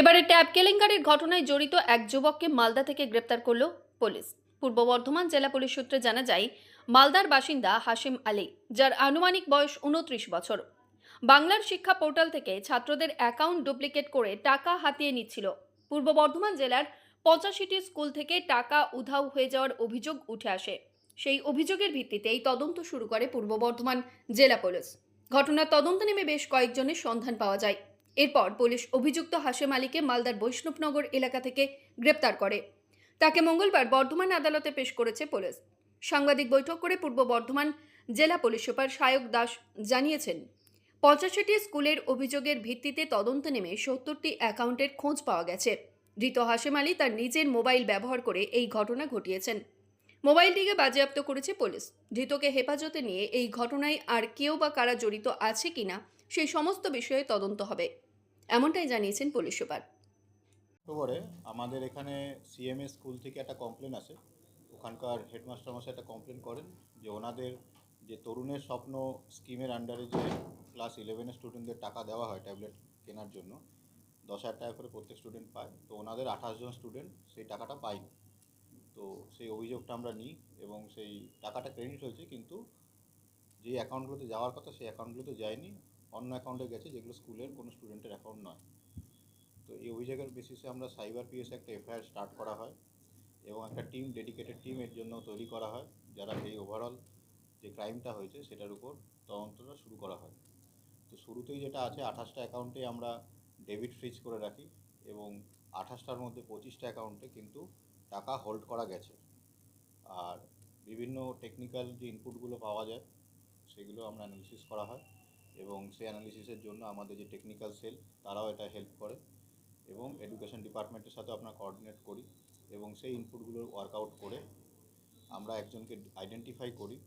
এবারে ট্যাব কেলেঙ্কারির ঘটনায় জড়িত এক যুবককে মালদা থেকে গ্রেপ্তার করল পুলিশ। পূর্ব বর্ধমান জেলা পুলিশ সূত্রে জানা যায়, মালদার বাসিন্দা হাশিম আলী, যার আনুমানিক বয়স উনত্রিশ বছর। বাংলার শিক্ষা পোর্টাল থেকে ছাত্রদের অ্যাকাউন্ট ডুপ্লিকেট করে টাকা হাতিয়ে নিচ্ছিল। পূর্ব বর্ধমান জেলার পঁচাশিটি স্কুল থেকে টাকা উধাও হয়ে যাওয়ার অভিযোগ উঠে আসে। সেই অভিযোগের ভিত্তিতে এই তদন্ত শুরু করে পূর্ব বর্ধমান জেলা পুলিশ। ঘটনার তদন্ত নেমে বেশ কয়েকজনের সন্ধান পাওয়া যায়। এরপর পুলিশ অভিযুক্ত হাশেম আলীকে মালদার বৈষ্ণবনগর এলাকা থেকে গ্রেপ্তার করে। তাকে মঙ্গলবার বর্ধমান আদালতে পেশ করেছে পুলিশ। সাংবাদিক বৈঠক করে পূর্ব বর্ধমান জেলা পুলিশ সুপার সায়ক দাস জানিয়েছেন পঁচাশিটি স্কুলের অভিযোগের ভিত্তিতে তদন্ত নেমে সত্তরটি অ্যাকাউন্টের খোঁজ পাওয়া গেছে। ধৃত হাশেম আলী তার নিজের মোবাইল ব্যবহার করে এই ঘটনা ঘটিয়েছেন। মোবাইলটিকে বাজেয়াপ্ত করেছে পুলিশ। ধৃতকে হেফাজতে নিয়ে এই ঘটনায় আর কেউ বা কারা জড়িত আছে কিনা, সেই সমস্ত বিষয়ে তদন্ত হবে। এমনটাই জানিয়েছেন পুলিশ সুপার। অক্টোবরে আমাদের এখানে সিএমএস স্কুল থেকে একটা কমপ্লেন আসে। ওখানকার হেডমাস্টার মশাই একটা কমপ্লেন করেন যে ওনাদের যে তরুণের স্বপ্ন স্কিমের আন্ডারে যে ক্লাস ইলেভেনের স্টুডেন্টদের টাকা দেওয়া হয় ট্যাবলেট কেনার জন্য, দশ হাজার টাকা করে প্রত্যেক স্টুডেন্ট পায়। তো ওনাদের আঠাশ জন স্টুডেন্ট সেই টাকাটা পায়নি। তো সেই অভিযোগটা আমরা নিই এবং সেই টাকাটা ক্রেডিট হয়েছে, কিন্তু যে অ্যাকাউন্টগুলোতে যাওয়ার কথা সেই অ্যাকাউন্টগুলোতে যায়নি। অন্য অ্যাকাউন্টে গেছে, যেগুলো স্কুলের, কোনো স্টুডেন্টের অ্যাকাউন্ট নয়। তো এই অভিযোগের বেসিসে আমরা সাইবার পিএসে একটা এফআইআর স্টার্ট করা হয় এবং একটা টিম ডেডিকেটেড টিম এর জন্য তৈরি করা হয়, যারা এই ওভারঅল যে ক্রাইমটা হয়েছে সেটার উপর তদন্তটা শুরু করা হয়। তো শুরুতেই যেটা আছে, আঠাশটা অ্যাকাউন্টে আমরা ডেবিট ফ্রিজ করে রাখি এবং আঠাশটার মধ্যে পঁচিশটা অ্যাকাউন্টে কিন্তু টাকা হোল্ড করা গেছে। আর বিভিন্ন টেকনিক্যাল যে ইনপুটগুলো পাওয়া যায়, সেগুলো আমরা অ্যানালিসিস করা হয়। এবং সেই অ্যানালিসিসের জন্য আমাদের যে টেকনিক্যাল সেল তারাও এটা হেল্প করে এবং এডুকেশন ডিপার্টমেন্টের সাথে আমরা কোঅর্ডিনেট করি এবং সেই ইনপুটগুলো ওয়ার্কআউট করে আমরা একজনকে আইডেন্টিফাই করি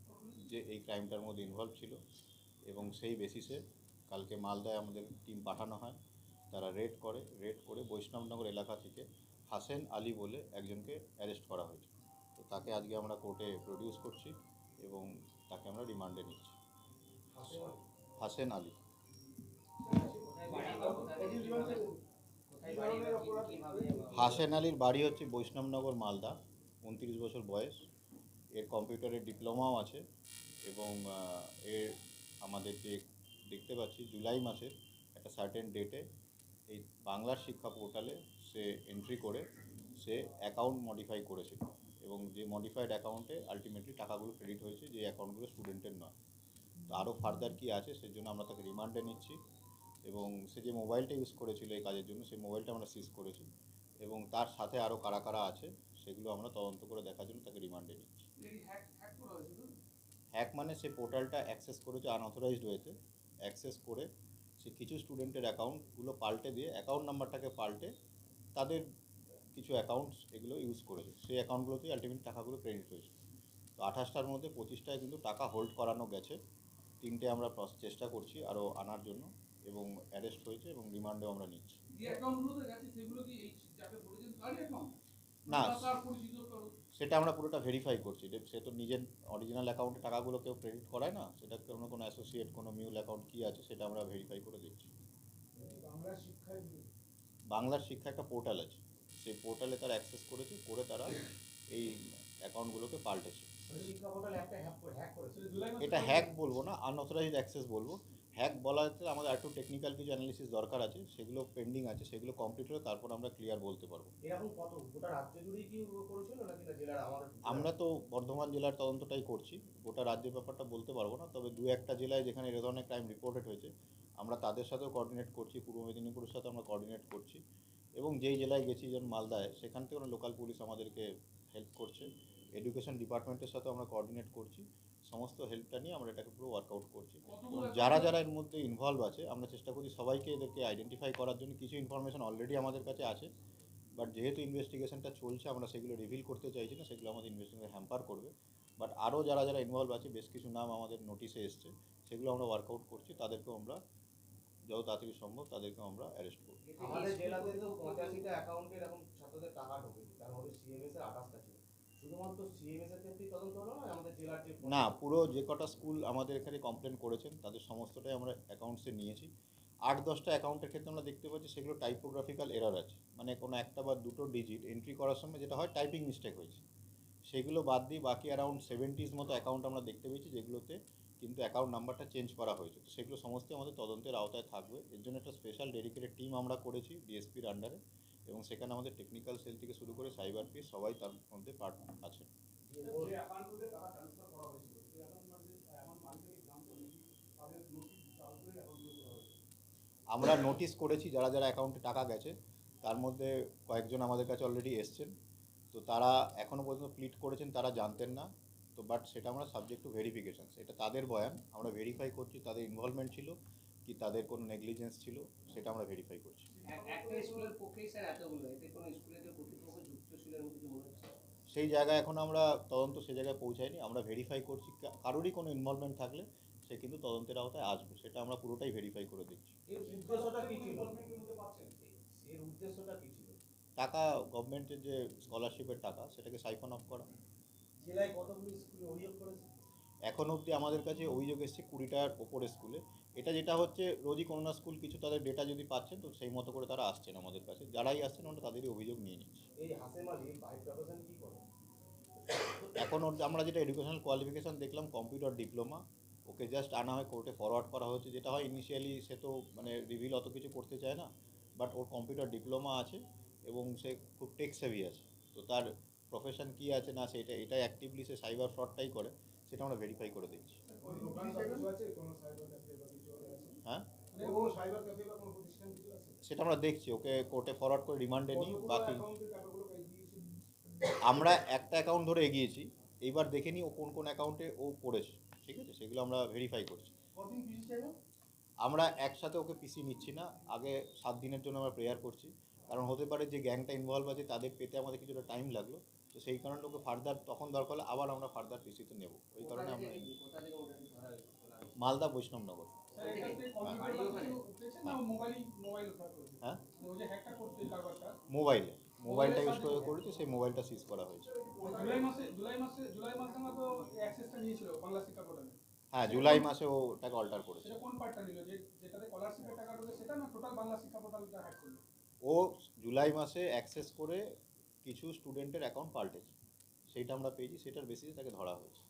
যে এই ক্রাইমটার মধ্যে ইনভলভ ছিল এবং সেই বেসিসে কালকে মালদায় আমাদের টিম পাঠানো হয়। তারা রেড করে রেড করে বৈষ্ণবনগর এলাকা থেকে হাসেন আলী বলে একজনকে অ্যারেস্ট করা হয়েছে। তো তাকে আজকে আমরা কোর্টে প্রডিউস করছি এবং তাকে আমরা রিমান্ডে নিচ্ছি। হাসেন আলী। হাসেন আলীর বাড়ি হচ্ছে বৈষ্ণবনগর, মালদা। উনত্রিশ বছর বয়স। এর কম্পিউটারের ডিপ্লোমাও আছে এবং এর আমাদের যে দেখতে পাচ্ছি, জুলাই মাসের একটা সার্টেন ডেটে এই বাংলার শিক্ষা পোর্টালে সে এন্ট্রি করে, সে অ্যাকাউন্ট মডিফাই করেছিল এবং যে মডিফাইড অ্যাকাউন্টে আলটিমেটলি টাকাগুলো ক্রেডিট হয়েছে, যে অ্যাকাউন্টগুলো স্টুডেন্টের নয়। তো আরও ফার্দার কী আছে সেই জন্য আমরা তাকে রিমান্ডে নিচ্ছি। এবং সে যে মোবাইলটা ইউজ করেছিল এই কাজের জন্য সেই মোবাইলটা আমরা সিজ করেছি। এবং তার সাথে আরও কারা কারা আছে সেগুলো আমরা তদন্ত করে দেখার জন্য তাকে রিমান্ডে নিচ্ছি। হ্যাক মানে সে পোর্টালটা অ্যাক্সেস করেছে আনঅথরাইজড ওয়েতে অ্যাক্সেস করে সে কিছু স্টুডেন্টের অ্যাকাউন্টগুলো পাল্টে দিয়ে অ্যাকাউন্ট নাম্বারটাকে পাল্টে তাদের কিছু অ্যাকাউন্টস এগুলো ইউজ করেছে। সেই অ্যাকাউন্টগুলোতেই আলটিমেট টাকাগুলো ক্রেডিট হয়েছে। তো আঠাশটার মধ্যে পঁচিশটায় কিন্তু টাকা হোল্ড করানো গেছে। তিনটে আমরা চেষ্টা করছি আরও আনার জন্য এবং অ্যারেস্ট হয়েছে এবং রিমান্ডেও আমরা নিচ্ছি। না। সেটা আমরা পুরোটা ভেরিফাই করছি। যে সে তো নিজের অরিজিনাল অ্যাকাউন্টে টাকাগুলো কেউ ক্রেডিট করায় না সেটা কোনো কোনো অ্যাসোসিয়েট কোনো মিউল অ্যাকাউন্ট কী আছে সেটা আমরা ভেরিফাই করে দিচ্ছি। বাংলার শিক্ষা একটা পোর্টাল আছে। সেই পোর্টালে তারা অ্যাক্সেস করেছে করে তারা এই অ্যাকাউন্টগুলোকে পাল্টেছে। এটা হ্যাক বলব না আনঅথরাইজড অ্যাক্সেস বলব। হ্যাক বলাতে আমাদের একটু টেকনিক্যাল কিছু অ্যানালিসিস দরকার আছে সেগুলো পেন্ডিং আছে সেগুলো কমপ্লিট হলে তারপর আমরা ক্লিয়ার বলতে পারব। এরকম কত? গোটা রাজ্য জুড়েই কি করেছিল নাকি জেলার আমাদের আমরা তো বর্ধমান জেলার তদন্তটাই করছি গোটা রাজ্যের ব্যাপারটা বলতে পারব না তবে দু একটা জেলায় যেখানে এ ধরনের ক্রাইম রিপোর্টেড হয়েছে আমরা তাদের সাথেও কোঅর্ডিনেট করছি পূর্ব মেদিনীপুরের সাথে আমরা কোঅর্ডিনেট করছি। এবং যেই জেলায় গেছি যেমন মালদায় সেখান থেকে লোকাল পুলিশ আমাদেরকে হেল্প করছে। এডুকেশন ডিপার্টমেন্টের সাথে আমরা কোঅর্ডিনেট করছি। সমস্ত হেল্পটা নিয়ে আমরা এটাকে পুরো ওয়ার্কআউট করছি। এবং যারা যারা এর মধ্যে ইনভলভ আছে আমরা চেষ্টা করছি সবাইকে এদেরকে আইডেন্টিফাই করার জন্য। কিছু ইনফরমেশন অলরেডি আমাদের কাছে আছে বাট যেহেতু ইনভেস্টিগেশনটা চলছে আমরা সেগুলো রিভিল করতে চাইছি না সেগুলো আমাদের ইনভেস্টিগেশন হ্যাম্পার করবে। বাট আরও যারা যারা ইনভলভ আছে বেশ কিছু নাম আমাদের নোটিশে এসছে সেগুলো আমরা ওয়ার্কআউট করছি তাদেরকেও আমরা যত তাড়াতাড়ি সম্ভব তাদেরকেও আমরা অ্যারেস্ট করব। আমাদের জেলাতে তো পঁচাশিটা অ্যাকাউন্টে এরকম ছাত্রদের টাকা ঢোকেছে তার মধ্যে সিএমএস এর আঠাশটা ছিল। না পুরো যে কটা স্কুল আমাদের এখানে কমপ্লেন করেছেন, তাদের সমস্তটাই আমরা অ্যাকাউন্টসে নিয়েছি। আট, দশটা অ্যাকাউন্টের ক্ষেত্রে আমরা দেখতে পাচ্ছি সেগুলো টাইপোগ্রাফিক্যাল এরর আছে। মানে কোনো একটা বা দুটো ডিজিট এন্ট্রি করার সময় যেটা হয় টাইপিং মিস্টেক হয়েছে। সেগুলো বাদ দিয়ে বাকি অ্যারাউন্ড সেভেন্টিজ মতো অ্যাকাউন্ট আমরা দেখতে পেয়েছি, যেগুলোতে কিন্তু অ্যাকাউন্ট নাম্বারটা চেঞ্জ করা হয়েছে। তো সেগুলো সমস্তই আমাদের তদন্তের আওতায় থাকবে। এর জন্য একটা স্পেশাল ডেডিকেটেড টিম আমরা করেছি ডিএসপির আন্ডারে এবং সেখানে আমাদের টেকনিক্যাল সেল থেকে শুরু করে সাইবার পিস সবাই তার মধ্যে পার্ট আছে আমরা নোটিশ করেছি যারা যারা অ্যাকাউন্টে টাকা গেছে তার মধ্যে কয়েকজন আমাদের কাছে অলরেডি এসছেন। তো তারা এখনও পর্যন্ত প্লিট করেছেন তারা জানতেন না। তো বাট সেটা আমরা সাবজেক্ট টু ভেরিফিকেশন সেটা তাদের বয়ান। আমরা ভেরিফাই করছি তাদের ইনভলভমেন্ট ছিল। কি তাদের কোনো নেগলিজেন্স ছিল সেটা আমরা ভেরিফাই করছি। সেই জায়গায় এখন আমরা তদন্ত সেই জায়গায় পৌঁছাইনি আমরা ভেরিফাই করছি কারোরই কোনো ইনভলভমেন্ট থাকলে সে কিন্তু তদন্তের আওতায় আসবে সেটা আমরা পুরোটাই ভেরিফাই করে ছিল? টাকা গভর্নমেন্টের যে স্কলারশিপের টাকা সেটাকে সাইফন অফ করা। জেলায় কতগুলো স্কুলে অভিযোগ করেছে? এখন অবধি আমাদের কাছে অভিযোগ এসছে কুড়িটার ওপরে স্কুলে। এটা যেটা হচ্ছে রোজই কোনো না স্কুল কিছু তাদের ডেটা যদি পাচ্ছেন তো সেই মতো করে তারা আসছেন আমাদের কাছে। যারাই আসছেন আমরা তাদেরই অভিযোগ নিয়ে নিচ্ছি। এখন অবধি আমরা যেটা এডুকেশনাল কোয়ালিফিকেশান দেখলাম কম্পিউটার ডিপ্লোমা ওকে জাস্ট আনা হয় কোর্টে ফরওয়ার্ড করা হয়েছে। যেটা হয় ইনিশিয়ালি সে তো মানে রিভিল অত কিছু করতে চায় না বাট ওর কম্পিউটার ডিপ্লোমা আছে এবং সে খুব টেক সেভি আছে। তো তার প্রফেশন কী আছে না সেটা এটাই অ্যাক্টিভলি সে সাইবার ফ্রডটাই করে। সেটা আমরা ভেরিফাই করে আছে হ্যাঁ? সেটা আমরা দেখছি, ওকে কোর্টে ফরওয়ার্ড করে রিমান্ডে নিই বাকি আমরা একটা অ্যাকাউন্ট ধরে এগিয়েছি, এইবার দেখে নিই ও কোন কোন অ্যাকাউন্টে ও পড়েছে, ঠিক আছে? সেগুলো আমরা ভেরিফাই করছি। আমরা একসাথে ওকে পিসি নিচ্ছি না, আগে সাত দিনের জন্য আমরা প্রেয়ার করছি, কারণ হতে পারে যে গ্যাংটা ইনভলভ আছে, তাদের পেতে আমাদের কিছুটা টাইম লাগল। সেই কারণে ওকে ফার্দার তখন দরকার হলে আবার আমরা ফার্দার পিসিতে নেব। ওই কারণে আমরা মালদা বৈষ্ণবনগর। হ্যাঁ? মোবাইলে। মোবাইলটা ইউজ করে করেছে সেই মোবাইলটা সিজ করা হয়েছে। জুলাই মাসে জুলাই মাসে জুলাই মাসে আমরা তো অ্যাক্সেসটা নিয়েছিল বাংলা শিক্ষা পোর্টালে হ্যাঁ জুলাই মাসে ও ওটাকে অল্টার করেছে। কোন পার্টটা নিল? যে যেটাতে স্কলারশিপের টাকা ঢোকে সেটা না টোটাল বাংলা শিক্ষা পোর্টালটা হ্যাক করল? ও জুলাই মাসে অ্যাক্সেস করে কিছু স্টুডেন্টের অ্যাকাউন্ট পাল্টেছে। সেইটা আমরা পেয়েছি সেটার বেসিসে তাকে ধরা হয়েছে।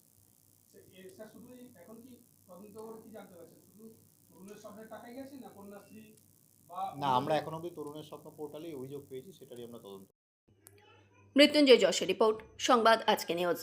গেছে না কন্যাশ্রী বা না আমরা এখন অব্দি তরুণের স্বপ্ন পোর্টালেই অভিযোগ পেয়েছি সেটারই আমরা তদন্ত। মৃত্যুঞ্জয় যশের রিপোর্ট সংবাদ আজকে নিউজ।